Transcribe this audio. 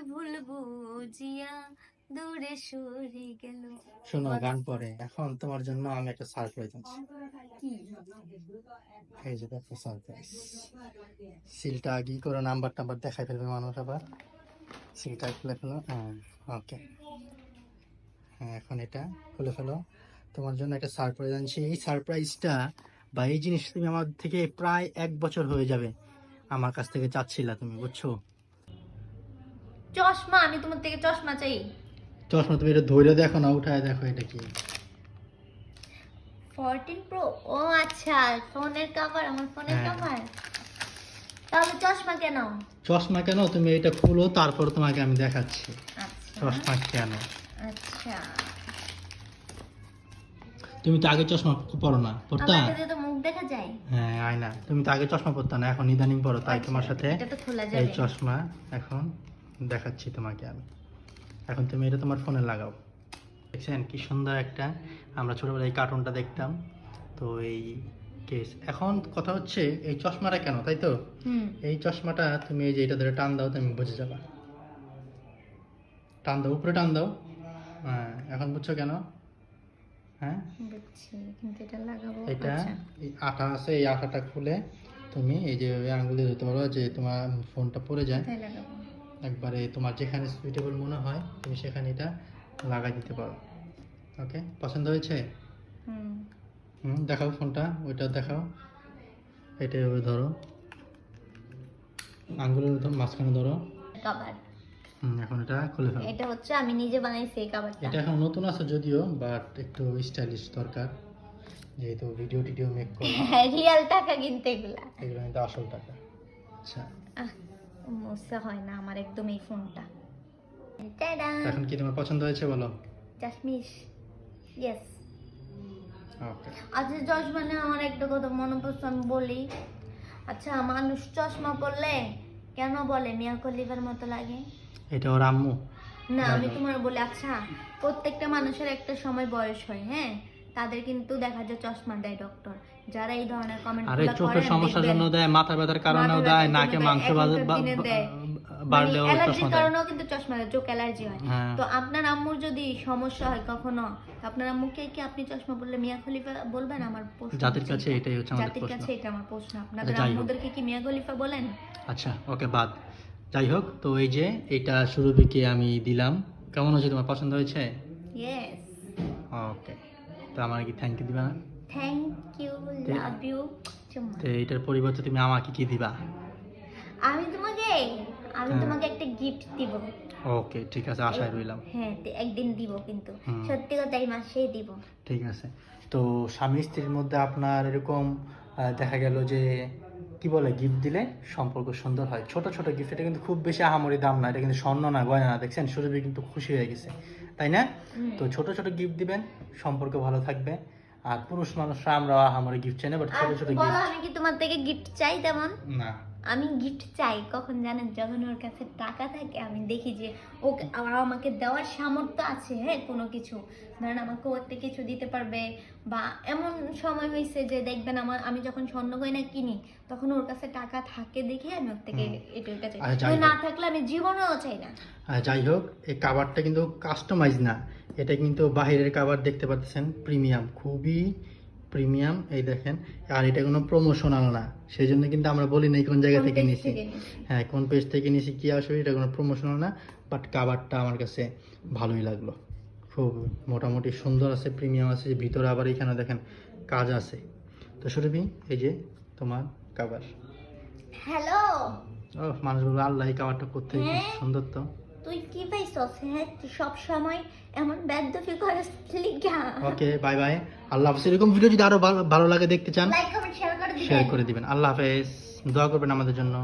ভুল বুঝিয়া দূরে সরে গেল। শোনো গান পরে এখন তোমার জন্য আমি একটা সারপ্রাইজ আনছি। কি? এই যে দেখো সারপ্রাইজ সিলটা আগে করে নাম্বার টাম্বার দেখাই ফেলবে মানুষ আবার। সিলটা খুলে ফেলো। হ্যাঁ ওকে হ্যাঁ এখন এটা খুলে ফেলো। তোমার জন্য একটা সারপ্রাইজ আনছি। এই সারপ্রাইজটা বা এই জিনিস তুমি আমার থেকে প্রায় এক বছর হয়ে যাবে। আমার কাছ থেকে চাচ্ছিলা তুমি বুঝছ? চশমা আমি তোমার থেকে চশমা চাই। চশমা তুমি এটা ধরে দেখো না উঠায় দেখো এটা কি। ফোরটিন প্রো ও আচ্ছা ফোনের কভার আমার ফোনের হ্যাঁ। কভার তাহলে চশমা কেন? চশমা কেন? তুমি এটা খুলো তারপর তোমাকে আমি দেখাচ্ছি। আচ্ছা। চশমা কেন? আচ্ছা। তুমি তো আগে চশমা পরো না পড়তা আমাকে দিয়ে তো মুখ দেখা যায়। হ্যাঁ আয়না। তুমি তো আগে চশমা পরতা না এখন ইদানিং পরো তাই তোমার আচ্ছা, সাথে এটা তো খোলা এই চশমা এখন। দেখাচ্ছি তোমাকে আমি। এখন তুমি এটা তোমার ফোনে লাগাও। দেখছেন কি সুন্দর একটা আমরা ছোটবেলায় এই কার্টুনটা দেখতাম তো এই কেস এখন কথা হচ্ছে এই চশমাটা কেন তাই তো? এই চশমাটা তুমি এই যে এটা ধরে টান দাও তুমি বুঝে যাবা। টান দাও উপরে টান দাও। হ্যাঁ এখন বুঝছ কেন? হ্যাঁ? কিন্তু এটা লাগাবো এটা আচ্ছা। এই আঠা আছে এই আঠাটা খুলে তুমি এই যে আঙ্গুলে ধরতে পারো যে তোমার ফোনটা পড়ে যায়। একবারে তোমার যেখানে সুইটেবল মনে হয় তুমি সেখানে এটা লাগাই দিতে পারো। ওকে পছন্দ হয়েছে? হুম। দেখাও ফোনটা ওইটা দেখাও। এটা এভাবে ধরো। আঙ্গুলের মতো মাঝখানে ধরো। কভার এখন এটা খুলে ফেলো। এটা হচ্ছে আমি নিজে বানাইছি এই কভারটা এটা এখন নতুন আছে যদিও বাট একটু স্টাইলিশ দরকার। যেহেতু ভিডিও টিডিও মেক করো। রিয়াল টাকা কিনতে এগুলা। এগুলো কিন্তু আসল টাকা। আচ্ছা। মশা হয় না আমার একদম এই ফোনটা। এখন কি তোমার পছন্দ হয়েছে বলো? চাশমিশ। ইয়েস আচ্ছা চশমা নিয়ে আমার একটা কথা মনে পড়ছে আমি বলি। আচ্ছা মানুষ চশমা পরলে কেন বলে মিয়া খলিফার মতো লাগে? এটা ওর আম্মু। না আমি তোমার বলি আচ্ছা প্রত্যেকটা মানুষের একটা সময় বয়স হয় হ্যাঁ? তাদের কিন্তু দেখা যায় চশমা দেয় ডক্টর যারা এই ধরনের কমেন্ট আরে চোখের সমস্যার জন্য দেয় মাথা ব্যথার কারণেও দেয় নাকে মাংস বাড়লেও অ্যালার্জির চশমা দেয়। কারণেও কিন্তু চশমা চোখ অ্যালার্জি হয়। হ্যাঁ। তো আপনার আম্মুর যদি সমস্যা হয় কখনো আপনার আম্মুকে কি আপনি চশমা পরলে মিয়া খলিফা বলবেন? আমার প্রশ্ন জাতির কাছে এটা। এটাই হচ্ছে আমাদের জাতির কাছে এটা আমার প্রশ্ন। আপনাদের হোক। আম্মুদেরকে কি মিয়া খলিফা বলেন? আচ্ছা ওকে বাদ। যাই হোক তো এই যে এটা সুরভিকে আমি দিলাম। কেমন হয়েছে তোমার পছন্দ হয়েছে? Yes okay. তো আমার কি থ্যাংক ইউ দিবা না? থ্যাংক ইউ লাভ ইউ তো এটার পরিবর্তে তুমি আমাকে কি দিবা? আমি তোমাকে আমি হ্যাঁ। তোমাকে একটা গিফট দিব। ওকে ঠিক আছে আশায় রইলাম। হ্যাঁ একদিন দিব কিন্তু। সত্যি কথা এই মাসেই দিব। ঠিক আছে। তো স্বামী স্ত্রীর মধ্যে আপনার এরকম দেখা গেল যে কি বলে গিফট দিলে সম্পর্ক সুন্দর হয়। ছোট ছোট গিফট এটা কিন্তু খুব বেশি আহামরি দাম না এটা কিন্তু স্বর্ণ না গয়না না দেখছেন? সুরভি কিন্তু খুশি হয়ে গেছে তাই না? তো ছোট ছোট গিফট দিবেন সম্পর্ক ভালো থাকবে। আর পুরুষ মানুষরা আমরা আহামরি গিফট চাই না বাট ছোট ছোট গিফট আমি কি তোমার থেকে গিফট চাই তেমন? না। আমি গিফট চাই কখন জানেন? যখন ওর কাছে টাকা থাকে আমি দেখি যে আর আমাকে দেওয়ার সামর্থ্য আছে হ্যাঁ কোনো কিছু। ধরেন আমাকে ও একটা কিছু দিতে পারবে বা এমন সময় হয়েছে যে দেখবেন আমার আমি যখন স্বর্ণ গয়না কিনি তখন ওর কাছে টাকা থাকে দেখে আমি ওর থেকে। এটা চাই। যাই যদি না থাকলে আমি জীবনেও চাই না। আর যাই হোক এই কাভারটা কিন্তু কাস্টমাইজ না। এটা কিন্তু বাইরের কাভার দেখতে পাচ্ছেন প্রিমিয়াম খুবই প্রিমিয়াম এই দেখেন। আর এটা কোনো প্রমোশনাল না। সেই জন্য কিন্তু আমরা বলি নাই কোন জায়গা থেকে নিছি। হ্যাঁ কোন পেজ থেকে নিছি কি আসলে এটা কোনো প্রমোশনাল না বাট কাভারটা আমার কাছে ভালোই লাগল। খুব মোটামুটি সুন্দর আছে প্রিমিয়াম আছে ভিতরে আবার এখানে দেখেন কাজ আছে। তো সুরভি এই যে তোমার কাভার হ্যালো ও মানুষগুলো আল্লাহ এই কাভারটা করতে হ্যাঁ? সুন্দর তো। তুই কি পাইছস? হ্যাঁ সব সময় এমন ব্যাধফি করস লিগা। ওকে বাই বাই আল্লাহ হাফেজ। এরকম ভিডিও যদি আরও ভালো ভালো লাগে দেখতে চান লাইক কমেন্ট শেয়ার করে দিবেন। শেয়ার করে দিবেন। আল্লাহ হাফেজ। দোয়া করবেন আমাদের জন্য।